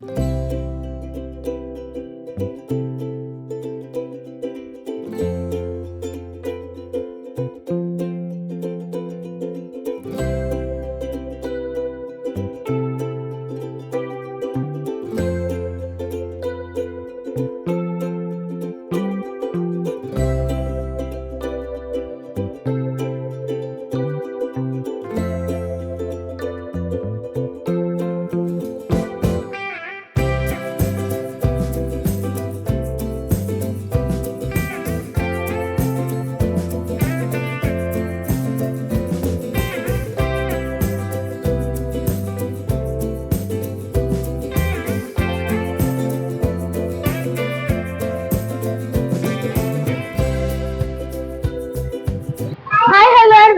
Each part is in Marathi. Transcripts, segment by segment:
Hi hello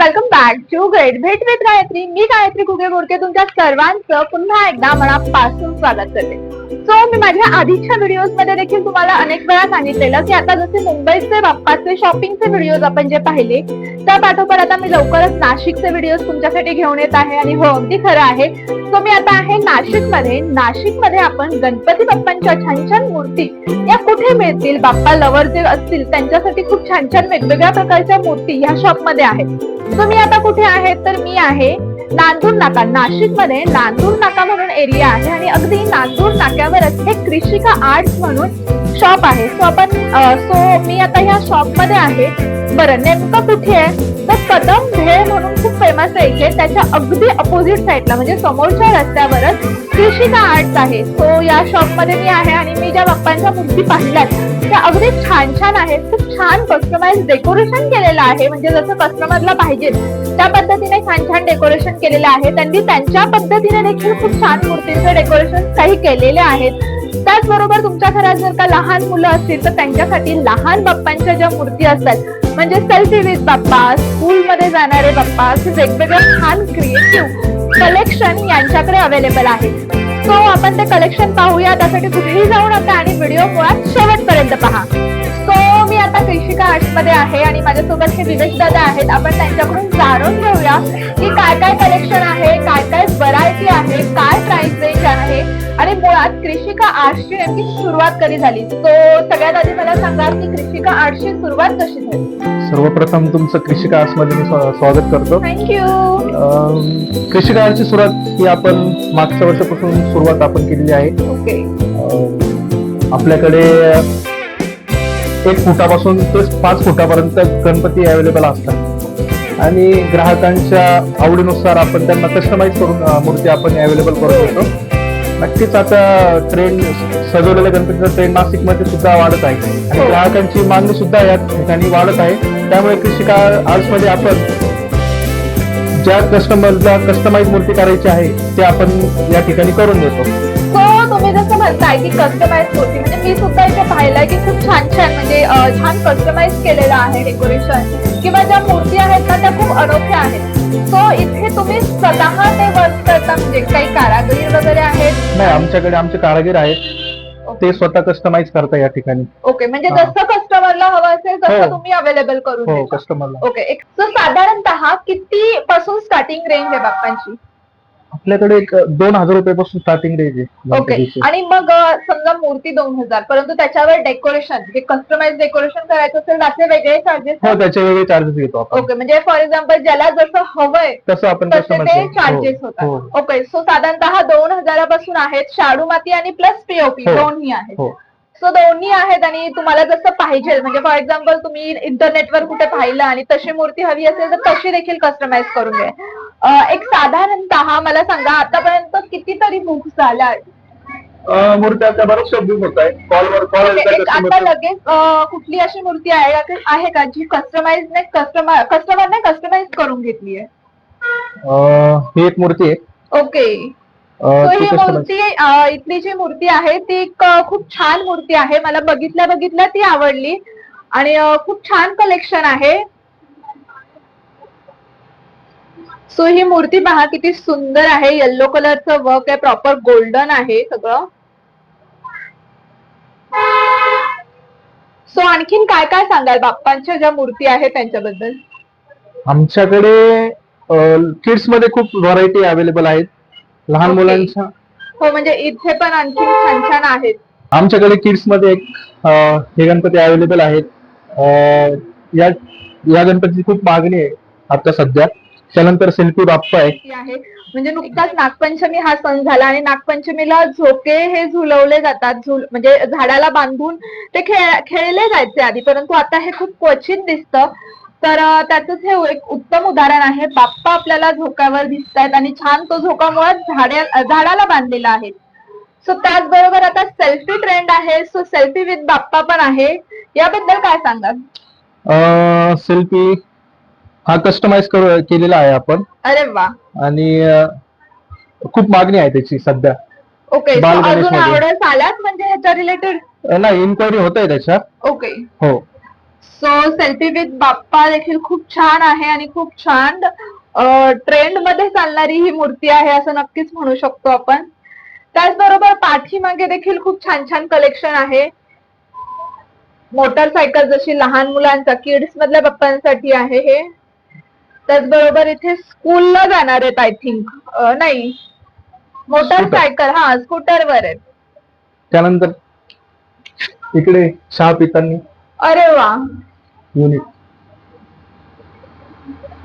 welcome back to great भेट विथ गायत्री मी गायत्री घुगे बोरके तुमच्या सर्वांचं पुन्हा एकदा मनापासून स्वागत करते. सो मी माझ्या आधीच्या व्हिडिओजमध्ये देखील तुम्हाला अनेक वेळा सांगितलेलं की आता जसे मुंबईचे बाप्पाचे शॉपिंगचे व्हिडिओज आपण जे पाहिले त्या पाठोपाठ आता मी लवकरच नाशिकचे व्हिडिओज तुमच्यासाठी घेऊन येत आहे आणि हो अगदी खरं आहे. सो मी आता आहे नाशिकमध्ये नाशिकमध्ये आपण गणपती बाप्पांच्या छान छान मूर्ती या कुठे मिळतील? बाप्पा लवर जे असतील त्यांच्यासाठी खूप छान छान वेगवेगळ्या प्रकारच्या मूर्ती ह्या शॉपमध्ये आहेत. सो मी आता कुठे आहे? तर मी आहे नांदूर नाका. नाशिकमध्ये नांदूर नाका म्हणून एरिया आहे आणि अगदी नांदूर नाक्यावरच हे कृषिका आर्ट्स म्हणून शॉप आहे. सो आपण सो मी आता ह्या शॉपमध्ये आहे. बरं नेमकं कुठे आहे? तर कदम भेळ म्हणून खूप फेमस आहे इथे. त्याच्या अगदी अपोजिट साईडला म्हणजे समोरच्या रस्त्यावरच कृषिका आर्ट्स आहे. सो या शॉपमध्ये मी आहे आणि मी ज्या बाप्पांच्या मूर्ती पाहिल्यात त्या अगदी छान छान आहेत. खूप छान कस्टमाइज डेकोरेशन केलेलं आहे. म्हणजे जसं कस्टमरला पाहिजे त्या पद्धतीने छान छान डेकोरेशन केलेलं आहे. त्यांनी त्यांच्या पद्धतीने देखील खूप छान मूर्तींचे डेकोरेशन काही केलेले आहेत त्याचबरोबर तुमच्या घरात जर का लहान मुलं असतील तर त्यांच्यासाठी लहान बाप्पांच्या ज्या मूर्ती असतात म्हणजे सेल्फी विथ बाप्पा स्कूलमध्ये जाणारे बाप्पा असे वेगवेगळे छान क्रिएटिव्ह कलेक्शन यांच्याकडे अवेलेबल आहे सो आपण ते कलेक्शन पाहूया. त्यासाठी कुठेही जाऊ नका आणि व्हिडिओ मुळात शेवटपर्यंत पहा. सो मी आता कृषिका आर्ट्समध्ये आहे आणि माझ्यासोबत हे विवेश दादा आहेत. आपण त्यांच्याकडून जाणून घेऊया की काय काय कलेक्शन आहे काय काय व्हरायटी आहे काय प्राइस रेंज आहे. आणि मुळात कृषिका आर्ट्सची नेमकी सुरुवात कधी झाली? सो सगळ्यात आधी मला सांगा की कृषिका आर्ट्सची सुरुवात कशी झाली? सर्वप्रथम तुमचं कृषी मध्ये मी स्वा- स्वागत करतो. थँक्यू अं, कृषी काळाची सुरुवात ही आपण मागच्या वर्षापासून सुरुवात आपण केलेली आहे. आपल्याकडे एक फुटापासून ते पाच फुटापर्यंत गणपती अवेलेबल असतात. आणि ग्राहकांच्या आवडीनुसार आपण त्यांना कस्टमाइज करून मूर्ती आपण अवेलेबल करून देतो. नक्कीच आता ट्रेंड सजवलेल्या गणपतीचा ट्रेंड नाशिकमध्ये सुद्धा वाढत आहे. आणि हो. ग्राहकांची मागणी सुद्धा या ठिकाणी वाढत आहे. त्यामुळे कृषी आर्ट्समध्ये आपण ज्या कस्टमरला कस्टमाइज मूर्ती करायची आहे ते आपण या ठिकाणी करून देतो. सो तुम्ही जसं म्हणताय की कस्टमाइज मूर्ती म्हणजे मी सुद्धा पाहिलंय की खूप छान छान म्हणजे छान कस्टमाइज केलेलं आहे डेकोरेशन किंवा ज्या मूर्ती आहेत ना त्या खूप अनोख्या आहेत. सो इथे तुम्ही स्वतः ते वर्क करता म्हणजे काही कारागिरी वगैरे आहेत? नाही आमच्याकडे आमचे कारागीर आहेत. ते स्वतः कस्टमाइज करता या ठिकाणी. ओके म्हणजे हा. जसं कस्टमरला हवं असेल तसं हो. तुम्ही अवेलेबल करून हो कस्टमरला ओके एक सो साधारणतः किती पासून स्टार्टिंग रेंज आहे बाप्पांची? आपल्याकडे एक दोन हजार रुपयापासून स्टार्टिंग रेंज आहे. ओके गणपतीची. आणि मग अ, समजा मूर्ती दोन हजार परंतु त्याच्यावर डेकोरेशन जे कस्टमाइज डेकोरेशन करायचं असेल त्याचे वेगळे चार्जेस हो त्याचे वेगळे चार्जेस घेतो आपण. ओके म्हणजे फॉर एक्झाम्पल ज्याला जसं हवंय तसं आपण तसे ते चार्जेस होतात. ओके सो साधारणतः दोन हजारापासून आहेत शाडू माती आणि प्लस पीओपी हो. दोन्ही आहेत. हो. सो दोन्ही आहेत आणि तुम्हाला जसं पाहिजे. म्हणजे फॉर एक्झाम्पल तुम्ही इंटरनेटवर कुठे पाहिलं आणि तशी मूर्ती हवी असेल तर तशी देखील कस्टमाइज करून घ्या एक साधारणतः मला सांगा आतापर्यंत कितीतरी बुक्स बऱ्याचशा बुक होत आहे कॉलवर कॉल आता लगेच कुठली अशी मूर्ती आहे का की- आहे का जी कस्टमाइज ने कस्टमर कस्टमरने कस्टमाइज करून घेतली आहे? ही एक मूर्ती आहे. ओके. ही मूर्ती इथली जी मूर्ती आहे ती खूप छान मूर्ती आहे. मला बघितल्या बघितल्या ती आवडली. आणि खूप छान कलेक्शन आहे. सो ही मूर्ती पहा किती सुंदर आहे. येल्लो कलरचं वर्क आहे. प्रॉपर गोल्डन आहे सगळं. सो आणखीन काय काय सांगाल? बाप्पांच्या ज्या मूर्ती आहेत त्यांच्याबद्दल. आमच्याकडे किड्समध्ये खूप व्हरायटी अवेलेबल आहेत. लहान Okay. मुलांच्या हो म्हणजे इथे पण आणखी छान छान आहेत. आमच्याकडे किड्समध्ये एक अं, हे गणपती अवेलेबल आहेत. अं, या या गणपतीची खूप मागणी आहे आता सध्या. त्यानंतर सेल्फी बाप्पा आहे. ती आहे. म्हणजे नुकताच नागपंचमी हा सण झाला आणि नागपंचमीला झोके हे झुलवले जातात. झुल म्हणजे झाडाला बांधून ते खेळ खेळले जायचे आधी. परंतु आता हे खूप क्वचित दिसतं. तर त्याचंच हे एक उत्तम उदाहरण आहे. बाप्पा आपल्याला झोक्यावर दिसत आहेत आणि छान तो झोका मुळात झाड्या झाडाला बांधलेला आहे. सो त्याचबरोबर आता सेल्फी ट्रेंड आहे. सो सेल्फी विथ बाप्पा पण आहे. याबद्दल काय सांगाल? सेल्फी हा कस्टमाइज केलेला आहे आपण. अरे वा. आणि खूप मागणी आहे त्याची सध्या. ओके अजून. ऑर्डर्स आल्यात म्हणजे ह्याच्या रिलेटेड नाही इन्क्वायरी होत आहे त्याच्या. ओके हो. सो सेल्फी विथ बाप्पा देखील खूप छान आहे आणि खूप छान ट्रेंडमध्ये चालणारी ही मूर्ती आहे असं नक्कीच म्हणू शकतो आपण. त्याचबरोबर पाठीमागे देखील खूप छान छान कलेक्शन आहे. मोटरसायकल जशी लहान मुलांचा किड्स मधल्या बाप्पांसाठी आहे हे. त्याचबरोबर इथे स्कूलला जाणार आहेत आय थिंक नाही. मोटरसायकल हा स्कूटरवर आहेत. त्यानंतर इकडे चहा पितानी. अरे वा! युनिट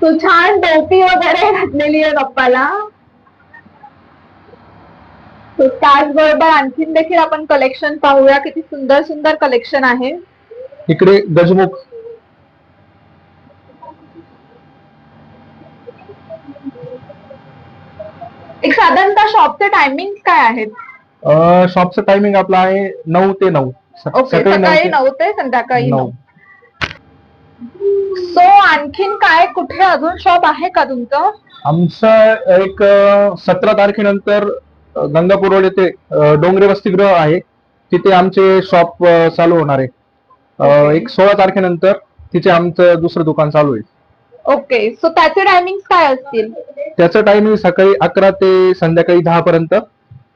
तू छान टोपी वगैरे घातलेली आहे बाप्पाला त्याचबरोबर आणखीन देखील आपण कलेक्शन पाहूया. किती सुंदर सुंदर कलेक्शन आहे. इकडे गजमुख. एक साधारणतः शॉपचे टायमिंग काय आहेत? शॉपचं टायमिंग आपलं आहे नऊ ते नऊ. सकाळी नऊ ते संध्याकाळी नऊ. सो आणखीन काय कुठे अजून शॉप आहे का तुमचं? आमचं एक सतरा तारखेनंतर गंगापूर रोड येथे डोंगरे वसतिगृह आहे. तिथे आमचे शॉप चालू होणार आहे. एक सोळा तारखेनंतर तिथे आमचं दुसरं दुकान चालू आहे ओके सो त्याचे टायमिंग काय असतील? त्याचं टायमिंग सकाळी अकरा ते संध्याकाळी दहा पर्यंत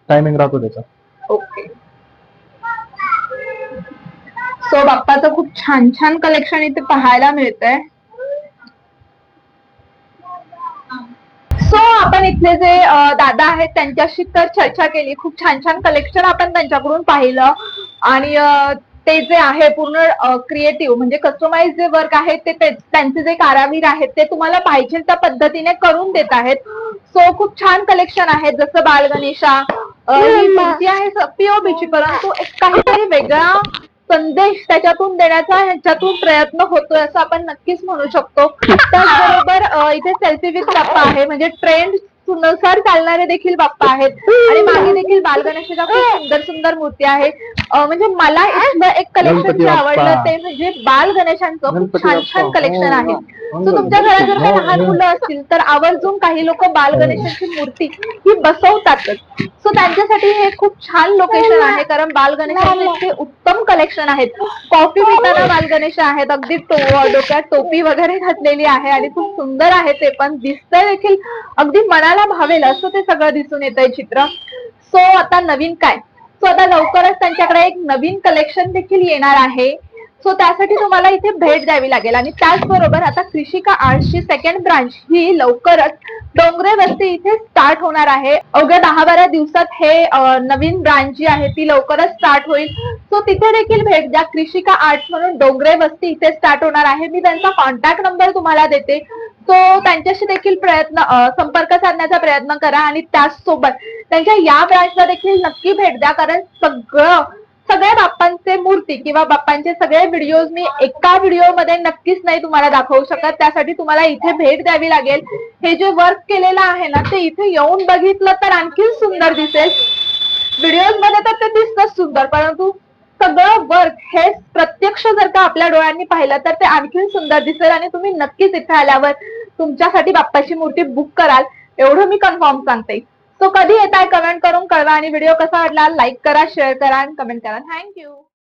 टायमिंग राहतो त्याचा. ओके सो बाप्पाचं खूप छान छान कलेक्शन इथे पाहायला मिळतंय. सो आपण इथले जे दादा आहेत त्यांच्याशी तर चर्चा केली. खूप छान छान कलेक्शन आपण त्यांच्याकडून पाहिलं. आणि ते जे आहे पूर्ण क्रिएटिव्ह म्हणजे कस्टमाइज जे वर्क आहे ते त्यांचे जे कारागीर आहेत ते तुम्हाला पाहिजे त्या पद्धतीने करून देत आहेत. सो खूप छान कलेक्शन आहे. जसं बाल गणेशा ही मूर्ती परंतु एक काहीतरी वेगळा संदेश त्याच्यातून देण्याचा ह्याच्यातून प्रयत्न होतोय असं आपण नक्कीच म्हणू शकतो त्याचबरोबर इथे सेल्फी विथ बाप्पा आहे म्हणजे ट्रेंडनुसार चालणारे देखील बाप्पा आहेत आणि मागे देखील बाल गणेशाच्या खूप सुंदर सुंदर मूर्ती आहे अं, म्हणजे मला इथलं एक कलेक्शन जे. आवडलं ते म्हणजे बाल गणेशांचं खूप छान छान. कलेक्शन आहे हो. सो तुमच्या घरात जर काही लहान मुलं असतील तर आवर्जून काही लोक बाल गणेशांची मूर्ती ही बसवतातच. सो त्यांच्यासाठी हे खूप छान लोकेशन आहे कारण बाल गणेशांचे इतके उत्तम कलेक्शन आहेत. कॉफी पिताना बाल गणेश आहेत अगदी टो- डोक्यात टोपी वगैरे घातलेली आहे आणि खूप सुंदर आहे ते पण दिसतंय देखील अगदी मनाला भावेल. असं ते सगळं दिसून येत चित्र. सो आता नवीन काय? सो आता लवकरच त्यांच्याकडे एक नवीन कलेक्शन देखील येणार आहे. सो त्यासाठी तुम्हाला इथे भेट द्यावी लागेल. आणि त्याचबरोबर आता कृषिका आर्ट्सची सेकंड ब्रांच ही लवकरच डोंगरे वस्ती इथे स्टार्ट होणार आहे. अवघ्या दहा बारा दिवसात हे नवीन ब्रांच जी आहे ती लवकरच स्टार्ट होईल. सो तिथे देखील भेट द्या. कृषिका आर्ट्स म्हणून डोंगरे वस्ती इथे स्टार्ट होणार आहे. मी त्यांचा कॉन्टॅक्ट नंबर तुम्हाला देते. सो त्यांच्याशी देखील प्रयत्न संपर्क साधण्याचा प्रयत्न करा. आणि त्याचसोबत त्यांच्या या ब्रांचला देखील नक्की भेट द्या. कारण सगळं सगळ्या बाप्पांचे मूर्ती किंवा बाप्पांचे सगळे व्हिडिओज मी एका व्हिडिओमध्ये नक्कीच नाही तुम्हाला दाखवू शकत. त्यासाठी तुम्हाला इथे भेट द्यावी लागेल. हे जे वर्क केलेलं आहे ना ते इथे येऊन बघितलं तर आणखीन सुंदर दिसेल. व्हिडिओजमध्ये तर ते दिसतच सुंदर परंतु सगळं वर्क हे प्रत्यक्ष जर का आपल्या डोळ्यांनी पाहिलं तर ते आणखीन सुंदर दिसेल आणि तुम्ही नक्कीच इथे आल्यावर तुमच्यासाठी बाप्पाची मूर्ती बुक कराल. एवढं मी कन्फर्म सांगते. सो कधी येत आहे कमेंट करून कळवा आणि व्हिडिओ कसा वाटला लाईक करा शेअर करा आणि कमेंट करा. थँक्यू